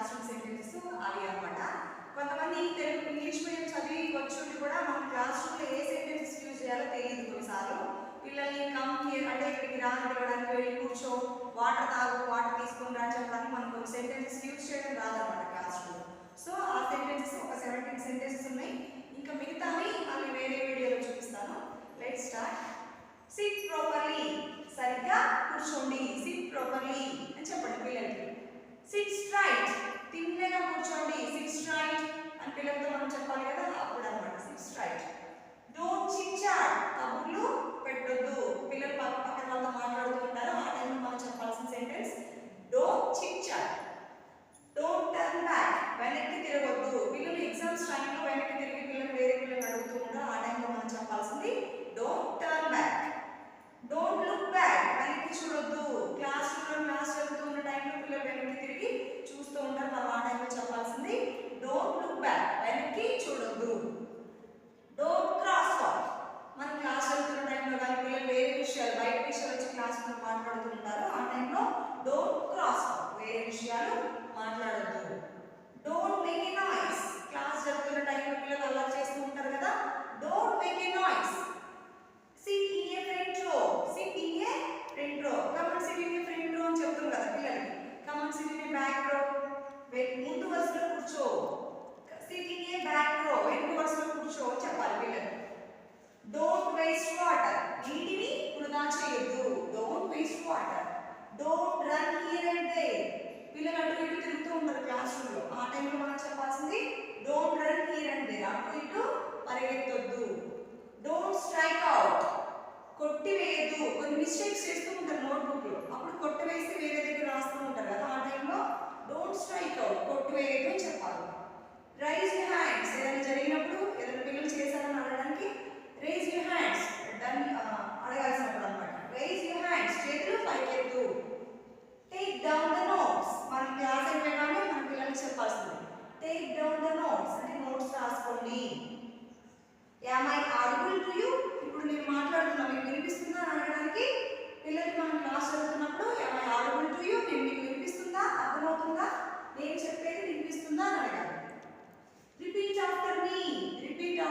Class room sentences అవి అనమాట కొంతమంది తెలుగు ఇంగ్లీష్ మీడియం చదివి వచ్చి కూడా మన క్లాస్ రూమ్లో ఏ సెంటెన్సెస్ యూజ్ చేయాలో తెలియదు కొన్నిసార్లు. పిల్లల్ని కమ్ హియర్ అంటే ఇక్కడికి రా పిలవడానికి వెళ్ళి కూర్చో వాటర్ తాగు వాటర్ తీసుకుని రా చెప్పడానికి మనం కొన్ని సెంటెన్సెస్ యూజ్ చేయడం రాదనమాట క్లాస్ రూమ్లో సో ఆ సెంటెన్సెస్ ఒక సెవెంటీన్ సెంటెన్సెస్ ఉన్నాయి. ఇంకా మిగతావి మళ్ళీ వేరే వీడియోలో చూపిస్తాను. లెట్ స్టార్ట్ సిట్ ప్రాపర్లీ సరిగ్గా కూర్చోండి. సిట్ ప్రాపర్లీ అని చెప్పండి పిల్లలకి. సిట్ స్ట్రైట్ తిన్నగా కూర్చోండి సిట్ స్ట్రైట్ అని పిల్లలతో మనం చెప్పాలి కదా అప్పుడు అనమాట sit straight don't chit chat కబుర్లు పెట్టొద్దు పిల్లలు పక్క పక్కన వాళ్ళతో మాట్లాడుతూ ఉంటారు ఆ టైంలో మనం చెప్పాల్సిన sentence don't chit chat don't turn back వెనక్కి తిరగొద్దు పిల్లలు ఎగ్జామ్స్ టైంలో వెనక్కి తిరిగి పిల్లలు వేరే పిల్లలు అడుగుతూ ఉంటారు ఆ టైంలో మనం చెప్పాల్సింది don't turn back don't look back వెనక్కి చూడొద్దు. క్లాస్ క్లాస్ వెళ్తూ ఉన్న టైంలో పిల్లలు వెనక్కి తిరిగి చూస్తూ ఉంటారు మనం ఆ టైంలో చెప్పాల్సింది డోంట్ లుక్ బ్యాక్ వెనక్కి చూడొద్దు. డోంట్ క్రాస్ టాక్ మనం క్లాస్ వెళ్తున్న టైంలో కానీ పిల్లలు వేరే విషయాలు బయట విషయాలు వచ్చి క్లాస్లో మాట్లాడుతూ ఉంటారు ఆ టైంలో డోంట్ క్రాస్ వేరే విషయాలు మాట్లాడద్దు. Don't make a noise class జరుగుతున్న టైంలో పిల్లలు అలా చేస్తూ ఉంటారు కదా don't make a noise sit in a front row sit in a front row come on sit in a front row అని చెప్తాం కదా పిల్లలకి come on sit in a back row ముందు వరుసలో కూర్చో సిట్ ఇన్ ఏ బ్యాక్ రో వెనుక వరుసలో కూర్చో అని చెప్పాలి పిల్లలు డోంట్ వేస్ట్ వాటర్ నీటిని వృధా చేయొద్దు don't water don't run here and there పిల్లలు అటు ఇటు తిరుగుతూ ఉంటారు క్లాస్ రూమ్లో ఆ టైంలో మనం చెప్పాల్సింది don't run here and there అటు ఇటు పరిగెత్తొద్దు. డోంట్ స్ట్రైక్ అవుట్ కొట్టివేయద్దు. కొన్ని మిస్టేక్స్ చేస్తూ ఉంటారు నోట్బుక్లో అప్పుడు కొట్టివేసి వేరే దగ్గర రాస్తూ ఉంటారు కదా ఆ టైంలో డోంట్ స్ట్రైక్ అవుట్ కొట్టివేయద్దు అని చెప్పాలి. రైజ్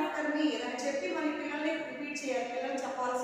రిపీట్ ఏదైనా చెప్పి మన పిల్లల్ని రిపీట్ చేయాలి పిల్లలు చెప్పాల్సినప్పుడు